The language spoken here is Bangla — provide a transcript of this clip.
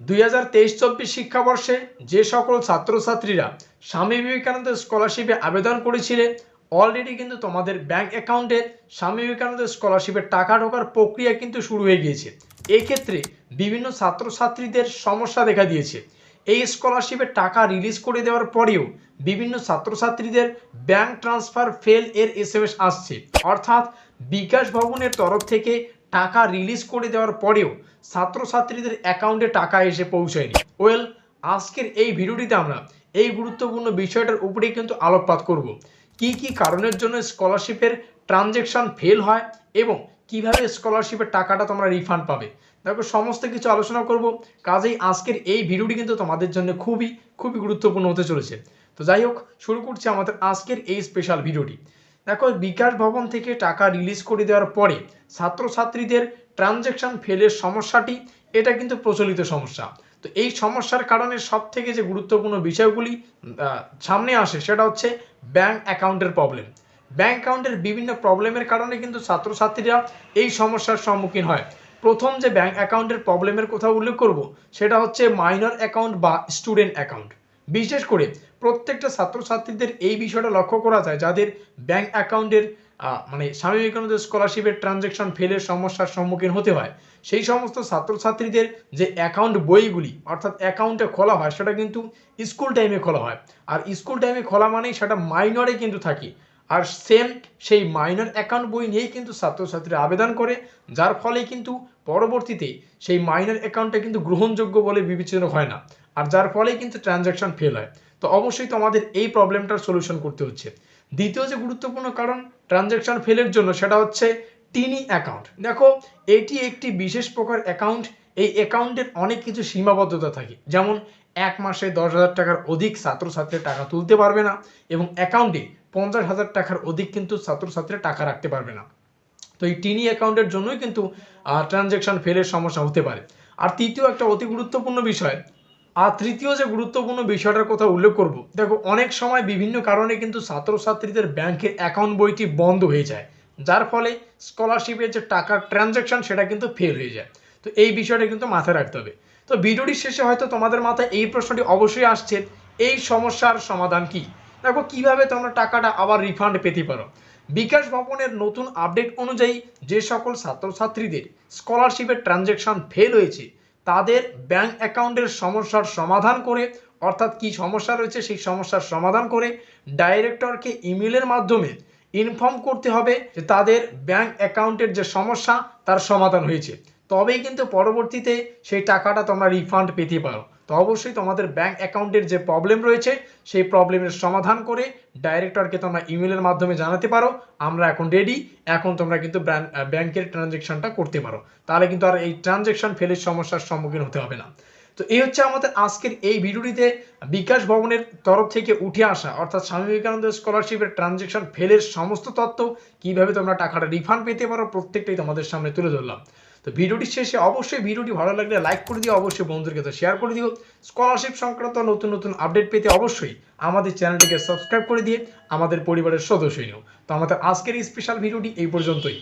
দুই হাজার তেইশ চব্বিশ শিক্ষাবর্ষে যে সকল ছাত্রছাত্রীরা স্বামী বিবেকানন্দ স্কলারশিপে আবেদন করেছিলেন অলরেডি কিন্তু তোমাদের ব্যাংক অ্যাকাউন্টে স্বামী বিবেকানন্দ স্কলারশিপের টাকা ঢোকার প্রক্রিয়া কিন্তু শুরু হয়ে গিয়েছে। এক্ষেত্রে বিভিন্ন ছাত্রছাত্রীদের সমস্যা দেখা দিয়েছে। এই স্কলারশিপের টাকা রিলিজ করে দেওয়ার পরেও বিভিন্ন ছাত্রছাত্রীদের ব্যাংক ট্রান্সফার ফেল এর এস আসছে। অর্থাৎ বিকাশ ভবনের তরফ থেকে টাকা রিলিজ করে দেওয়ার পরেও ছাত্রছাত্রীদের অ্যাকাউন্টে টাকা এসে পৌঁছায়নি। ওয়েল আজকের এই ভিডিওটিতে আমরা এই গুরুত্বপূর্ণ বিষয়টার উপরেই কিন্তু আলোকপাত করব। কি কি কারণের জন্য স্কলারশিপের ট্রানজ্যাকশন ফেল হয় এবং কীভাবে স্কলারশিপের টাকাটা তোমরা রিফান্ড পাবে? দেখো, সমস্ত কিছু আলোচনা করব। কাজেই আজকের এই ভিডিওটি কিন্তু তোমাদের জন্য খুবই খুবই গুরুত্বপূর্ণ হতে চলেছে। তো যাই হোক, শুরু করছি আমাদের আজকের এই স্পেশাল ভিডিওটি দেখো, বিকাশ ভবন থেকে টাকা রিলিজ করে দেওয়ার পরে ছাত্রছাত্রীদের ট্রানজ্যাকশন ফেলের সমস্যাটি, এটা কিন্তু প্রচলিত সমস্যা। তো এই সমস্যার কারণে সব থেকে যে গুরুত্বপূর্ণ বিষয়গুলি সামনে আসে সেটা হচ্ছে ব্যাংক অ্যাকাউন্টের প্রবলেম ব্যাংক অ্যাকাউন্টের বিভিন্ন প্রবলেমের কারণে কিন্তু ছাত্রছাত্রীরা এই সমস্যার সম্মুখীন হয়। প্রথম যে ব্যাংক অ্যাকাউন্টের প্রবলেমের কথা উল্লেখ করব, সেটা হচ্ছে মাইনর অ্যাকাউন্ট বা স্টুডেন্ট অ্যাকাউন্ট বিশেষ করে প্রত্যেকটা ছাত্রছাত্রীদের এই বিষয়টা লক্ষ্য করা যায়, যাদের ব্যাংক অ্যাকাউন্টের মানে স্বামী বিবেকানন্দ স্কলারশিপের ট্রানজ্যাকশন ফেলের সমস্যার সম্মুখীন হতে হয়, সেই সমস্ত ছাত্রছাত্রীদের যে অ্যাকাউন্ট বইগুলি, অর্থাৎ অ্যাকাউন্টে খোলা হয়, সেটা কিন্তু স্কুল টাইমে খোলা হয়। আর স্কুল টাইমে খোলা মানেই সেটা মাইনরে কিন্তু থাকে। আর সেম সেই মাইনর অ্যাকাউন্ট বই নিয়েই কিন্তু ছাত্রছাত্রীরা আবেদন করে, যার ফলে কিন্তু পরবর্তীতে সেই মাইনর অ্যাকাউন্টটা কিন্তু গ্রহণযোগ্য বলে বিবেচিত হয় না। আর যার ফলে কিন্তু ট্রানজ্যাকশন ফেল হয়। তো অবশ্যই তো আমাদের এই প্রবলেমটার সলিউশন করতে হচ্ছে। দ্বিতীয় যে গুরুত্বপূর্ণ কারণ ট্রানজ্যাকশন ফেলের জন্য, সেটা হচ্ছে টিনি অ্যাকাউন্ট দেখো, এটি একটি বিশেষ প্রকার অ্যাকাউন্ট এই অ্যাকাউন্টের অনেক কিছু সীমাবদ্ধতা থাকে। যেমন, এক মাসে দশ হাজার টাকার অধিক ছাত্রছাত্রীরা টাকা তুলতে পারবে না এবং অ্যাকাউন্টে পঞ্চাশ হাজার টাকার অধিক কিন্তু ছাত্রছাত্রীরা টাকা রাখতে পারবে না। তো এই টিনি অ্যাকাউন্টের জন্যই কিন্তু ট্রানজ্যাকশন ফেলের সমস্যা হতে পারে। আর তৃতীয় একটা অতি গুরুত্বপূর্ণ বিষয় আর তৃতীয় যে গুরুত্বপূর্ণ বিষয়টার কথা উল্লেখ করব, দেখো, অনেক সময় বিভিন্ন কারণে কিন্তু ছাত্রছাত্রীদের ব্যাংকের অ্যাকাউন্ট বইটি বন্ধ হয়ে যায়, যার ফলে স্কলারশিপের যে টাকার ট্রানজ্যাকশন সেটা কিন্তু ফেল হয়ে যায়। তো এই বিষয়টা কিন্তু মাথায় রাখতে হবে। তো ভিডিওটির শেষে হয়তো তোমাদের মাথায় এই প্রশ্নটি অবশ্যই আসছে, এই সমস্যার সমাধান কি? দেখো, কীভাবে তোমরা টাকাটা আবার রিফান্ড পেতে পারো? বিকাশ ভবনের নতুন আপডেট অনুযায়ী যে সকল ছাত্রছাত্রীদের স্কলারশিপের ট্রানজ্যাকশন ফেল হয়েছে তাদের ব্যাংক অ্যাকাউন্টের সমস্যার সমাধান করে, অর্থাৎ কি সমস্যা রয়েছে সেই সমস্যার সমাধান করে ডাইরেক্টরকে ইমেলের মাধ্যমে ইনফর্ম করতে হবে যে তাদের ব্যাংক অ্যাকাউন্টের যে সমস্যা, তার সমাধান হয়েছে। তবেই কিন্তু পরবর্তীতে সেই টাকাটা তোমরা রিফান্ড পেতে পারো। তো অবশ্যই তোমাদের ব্যাঙ্ক অ্যাকাউন্টের যে প্রবলেম রয়েছে, সেই প্রবলেমের সমাধান করে ডাইরেক্টরকে তোমরা ইমেলের মাধ্যমে জানাতে পারো। আমরা এখন রেডি এখন তোমরা কিন্তু ব্যাংকের ট্রানজেকশনটা করতে পারো। তাহলে কিন্তু আর এই ট্রানজেকশন ফেলের সমস্যার সম্মুখীন হতে হবে না। তো এই হচ্ছে আমাদের আজকের এই ভিডিওটিতে বিকাশ ভবনের তরফ থেকে উঠে আসা, অর্থাৎ স্বামী বিবেকানন্দ স্কলারশিপের ট্রানজ্যাকশন ফেলের সমস্ত তথ্য, কীভাবে তোমরা টাকাটা রিফান্ড পেতে পারো, প্রত্যেকটাই তোমাদের সামনে তুলে ধরলাম। তো ভিডিওটির শেষে অবশ্যই ভিডিওটি ভালো লাগলে লাইক করে দিও, অবশ্যই বন্ধুদেরকে তো শেয়ার করে দিও। স্কলারশিপ সংক্রান্ত নতুন নতুন আপডেট পেতে অবশ্যই আমাদের চ্যানেলটিকে সাবস্ক্রাইব করে দিয়ে আমাদের পরিবারের সদস্য নিও। তো আমাদের আজকের এই স্পেশাল ভিডিওটি এই পর্যন্তই।